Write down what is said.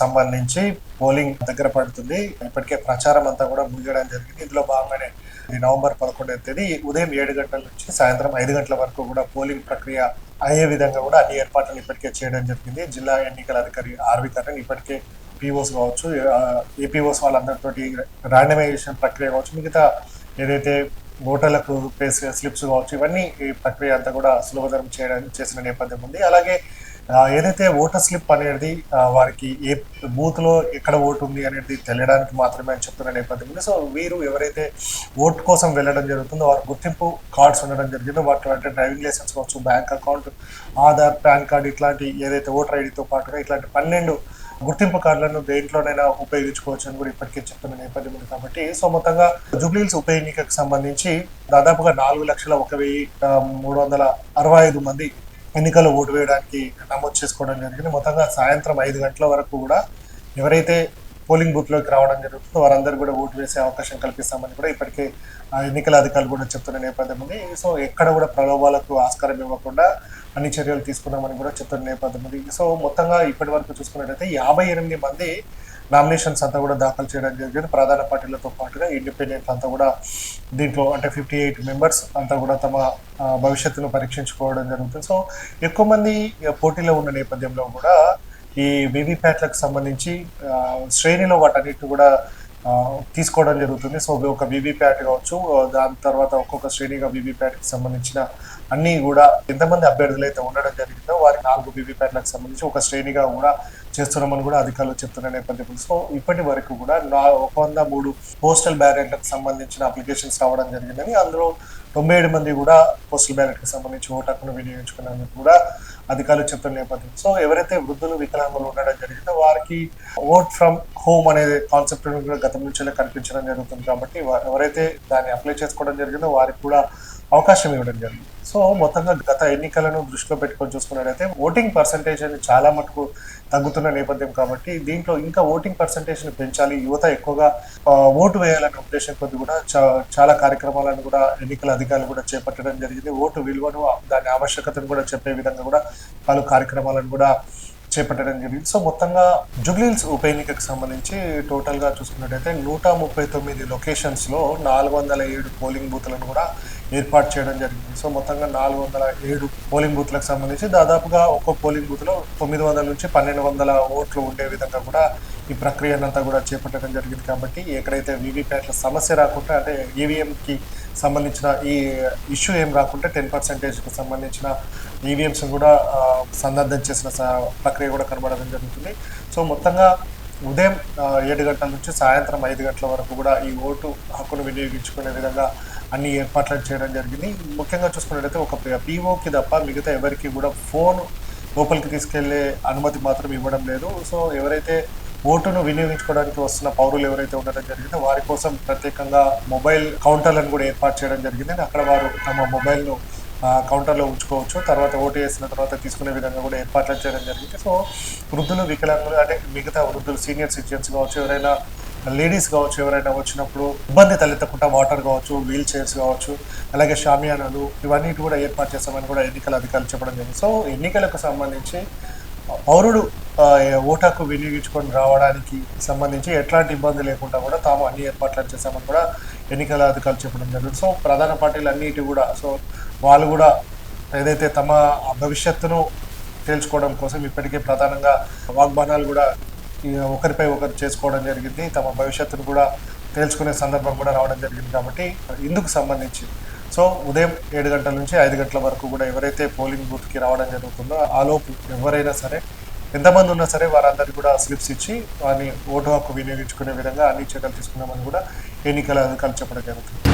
సంబంధించి పోలింగ్ దగ్గర పడుతుంది. ఇప్పటికే ప్రచారం అంతా కూడా ముగియడం జరిగింది. ఇందులో భాగంగానే నవంబర్ పదకొండవ తేదీ. ఉదయం ఏడు గంటల నుంచి సాయంత్రం ఐదు గంటల వరకు కూడా పోలింగ్ ప్రక్రియ అయ్యే విధంగా కూడా అన్ని ఏర్పాట్లను ఇప్పటికే చేయడం జరిగింది. జిల్లా ఎన్నికల అధికారి ఆర్వి కరణ్ ఇప్పటికే పీఓస్ కావచ్చు ఏపీఓస్ వాళ్ళందరితోటి ర్యాండమైజేషన్ ప్రక్రియ కావచ్చు మిగతా ఏదైతే ఓటర్లకు పేస్ స్లిప్స్ కావచ్చు ఇవన్నీ ఈ ప్రక్రియ అంతా కూడా సులభతరం చేయడానికి చేసిన నేపథ్యం ఉంది. అలాగే ఏదైతే ఓటర్ స్లిప్ అనేది వారికి ఏ బూత్లో ఎక్కడ ఓటు ఉంది అనేది తెలియడానికి మాత్రమే అని చెప్తున్న నేపథ్యం ఉంది. సో వీరు ఎవరైతే ఓటు కోసం వెళ్ళడం జరుగుతుందో వారి గుర్తింపు కార్డ్స్ ఉండడం జరిగిందో. వాటి అంటే డ్రైవింగ్ లైసెన్స్ కావచ్చు bank account Aadhaar PAN card ఇట్లాంటి ఏదైతే ఓటర్ ఐడితో పాటుగా ఇట్లాంటి పన్నెండు గుర్తింపు కార్డులను దేంట్లోనైనా ఉపయోగించుకోవచ్చు అని కూడా ఇప్పటికే చెప్తున్న నేపథ్యం ఉంది కాబట్టి సో మొత్తంగా జూబ్లీహిల్స్ ఉప ఎన్నికకు సంబంధించి దాదాపుగా నాలుగు లక్షల ఒక వెయ్యి మూడు వందల అరవై ఐదు మంది ఎన్నికల్లో ఓటు వేయడానికి నమోదు చేసుకోవడం జరిగింది. మొత్తంగా సాయంత్రం ఐదు గంటల వరకు కూడా ఎవరైతే పోలింగ్ బూత్లోకి రావడం జరుగుతుంది. వారందరూ కూడా ఓటు వేసే అవకాశం కల్పిస్తామని కూడా ఇప్పటికే ఎన్నికల అధికారులు కూడా చెప్తున్న నేపథ్యం ఉంది సో ఎక్కడ కూడా ప్రలోభాలకు ఆస్కారం ఇవ్వకుండా అన్ని చర్యలు తీసుకున్నామని కూడా చెప్తున్న నేపథ్యం ఉంది సో మొత్తంగా ఇప్పటి వరకు చూసుకున్నట్టయితే యాభై ఎనిమిది మంది నామినేషన్స్ అంతా కూడా దాఖలు చేయడం జరిగింది. ప్రధాన పార్టీలతో పాటుగా ఇండిపెండెంట్ అంతా కూడా దీంట్లో అంటే ఫిఫ్టీ ఎయిట్ మెంబర్స్ అంతా కూడా తమ భవిష్యత్తును పరీక్షించుకోవడం జరుగుతుంది. సో ఎక్కువ మంది పోటీలో ఉన్న నేపథ్యంలో కూడా ఈ వీవీప్యాట్లకు సంబంధించి శ్రేణిలో వాటన్నిటిని కూడా తీసుకోవడం జరుగుతుంది. సో ఒక వీవీప్యాట్ కావచ్చు దాని తర్వాత ఒక్కొక్క శ్రేణిగా వీవీప్యాట్కి సంబంధించిన అన్నీ కూడా ఎంతమంది అభ్యర్థులు అయితే ఉండడం జరిగిందో వారి నాలుగు వీవీప్యాట్లకు సంబంధించి ఒక శ్రేణిగా కూడా చేస్తున్నామని కూడా అధికారులు చెప్తున్న నేపథ్యం సో ఇప్పటి వరకు కూడా నా ఒక వంద మూడు పోస్టల్ బ్యాలెట్లకు సంబంధించిన అప్లికేషన్స్ రావడం జరిగిందని అందులో తొంభై ఏడు మంది కూడా పోస్టల్ బ్యాలెట్కి సంబంధించి ఓటు హక్కును వినియోగించుకున్నందుకు కూడా అధికారులు చెప్తున్న నేపథ్యం సో ఎవరైతే వృద్ధులు వికలాంగులు ఉండడం జరిగిందో వారికి ఓట్ ఫ్రమ్ హోమ్ అనే కాన్సెప్ట్ కూడా గతం నుంచే కనిపించడం జరుగుతుంది కాబట్టి ఎవరైతే దాన్ని అప్లై చేసుకోవడం జరిగిందో వారికి కూడా అవకాశం ఇవ్వడం జరిగింది. సో మొత్తంగా గత ఎన్నికలను దృష్టిలో పెట్టుకొని చూసుకున్నట్లయితే ఓటింగ్ పర్సంటేజ్ అనేది చాలా మటుకు తగ్గుతున్న నేపథ్యం కాబట్టి దీంట్లో ఇంకా ఓటింగ్ పర్సంటేజ్ని పెంచాలి యువత ఎక్కువగా ఓటు వేయాలనే ఉద్దేశం కొద్ది కూడా చా- చాలా కార్యక్రమాలను కూడా ఎన్నికల అధికారులు కూడా చేపట్టడం జరిగింది. ఓటు విలువను దాని ఆవశ్యకతను కూడా చెప్పే విధంగా కూడా పలు కార్యక్రమాలను కూడా చేపట్టడం జరిగింది. సో మొత్తంగా జుబ్లీల్స్ ఉప ఎన్నికకు సంబంధించి టోటల్గా చూసుకున్నట్టయితే నూట ముప్పై తొమ్మిది లొకేషన్స్లో నాలుగు వందల ఏడు పోలింగ్ బూత్లను కూడా ఏర్పాటు చేయడం జరిగింది. సో మొత్తంగా నాలుగు వందల ఏడు పోలింగ్ బూత్లకు సంబంధించి దాదాపుగా ఒక్కో పోలింగ్ బూత్లో తొమ్మిది వందల నుంచి పన్నెండు వందల ఓట్లు ఉండే విధంగా కూడా ఈ ప్రక్రియనంతా కూడా చేపట్టడం జరిగింది. కాబట్టి ఎక్కడైతే వీవీప్యాట్ల సమస్య రాకుండా అంటే ఈవీఎంకి కి సంబంధించిన ఈ ఇష్యూ ఏం రాకుండా టెన్ పర్సెంటేజ్కి సంబంధించిన ఈవీఎంస్ కూడా ఆ, సన్నద్ధం చేసిన స- ప్రక్రియ కూడా కనబడడం జరుగుతుంది. సో మొత్తంగా ఉదయం ఏడు గంటల నుంచి సాయంత్రం ఐదు గంటల వరకు కూడా ఈ ఓటు హక్కును వినియోగించుకునే విధంగా అన్ని ఏర్పాట్లు చేయడం జరిగింది. ముఖ్యంగా చూసుకున్నట్లయితే ఒక పీఓకి తప్ప మిగతా ఎవరికి కూడా ఫోన్ లోపలికి తీసుకెళ్ళే అనుమతి మాత్రం ఇవ్వడం లేదు. సో ఎవరైతే ఓటును వినియోగించుకోవడానికి వస్తున్న పౌరులు ఎవరైతే ఉండడం జరిగిందో వారి కోసం ప్రత్యేకంగా మొబైల్ కౌంటర్లను కూడా ఏర్పాటు చేయడం జరిగింది అక్కడ వారు తమ మొబైల్ను కౌంటర్లో ఉంచుకోవచ్చు. తర్వాత ఓటు వేసిన తర్వాత తీసుకునే విధంగా కూడా ఏర్పాట్లు చేయడం జరిగింది. సో వృద్ధులు వికలాంగులు అంటే మిగతా వృద్ధులు సీనియర్ సిటిజన్స్ కావచ్చు ఎవరైనా లేడీస్ కావచ్చు ఎవరైనా వచ్చినప్పుడు ఇబ్బంది తలెత్తకుండా వాటర్ కావచ్చు వీల్ చైర్స్ కావచ్చు అలాగే షామియానాలు ఇవన్నీ కూడా ఏర్పాటు చేస్తామని కూడా ఎన్నికల అధికారులు చెప్పడం జరిగింది. సో ఎన్నికలకు సంబంధించి పౌరుడు ఓటాకు వినియోగించుకొని రావడానికి సంబంధించి ఎట్లాంటి ఇబ్బంది లేకుండా కూడా తాము అన్ని ఏర్పాట్లు చేశామని కూడా ఎన్నికల అధికారులు చెప్పడం జరిగింది. సో ప్రధాన పార్టీలు అన్నిటి కూడా సో వాళ్ళు కూడా ఏదైతే తమ భవిష్యత్తును తేల్చుకోవడం కోసం ఇప్పటికే ప్రధానంగా వాగ్బానాలు కూడా ఒకరిపై ఒకరు చేసుకోవడం జరిగింది. తమ భవిష్యత్తును కూడా తేల్చుకునే సందర్భం కూడా రావడం జరిగింది కాబట్టి ఇందుకు సంబంధించి. సో ఉదయం ఏడు గంటల నుంచి ఐదు గంటల వరకు కూడా ఎవరైతే పోలింగ్ బూత్కి రావడం జరుగుతుందో ఆలోపు ఎవరైనా సరే ఎంతమంది ఉన్నా సరే వారందరికీ కూడా స్లిప్స్ ఇచ్చి వారిని ఓటు హక్కు వినియోగించుకునే విధంగా అన్ని చర్యలు తీసుకున్నామని కూడా ఎన్నికల అధికారులు చెప్పడం జరుగుతుంది.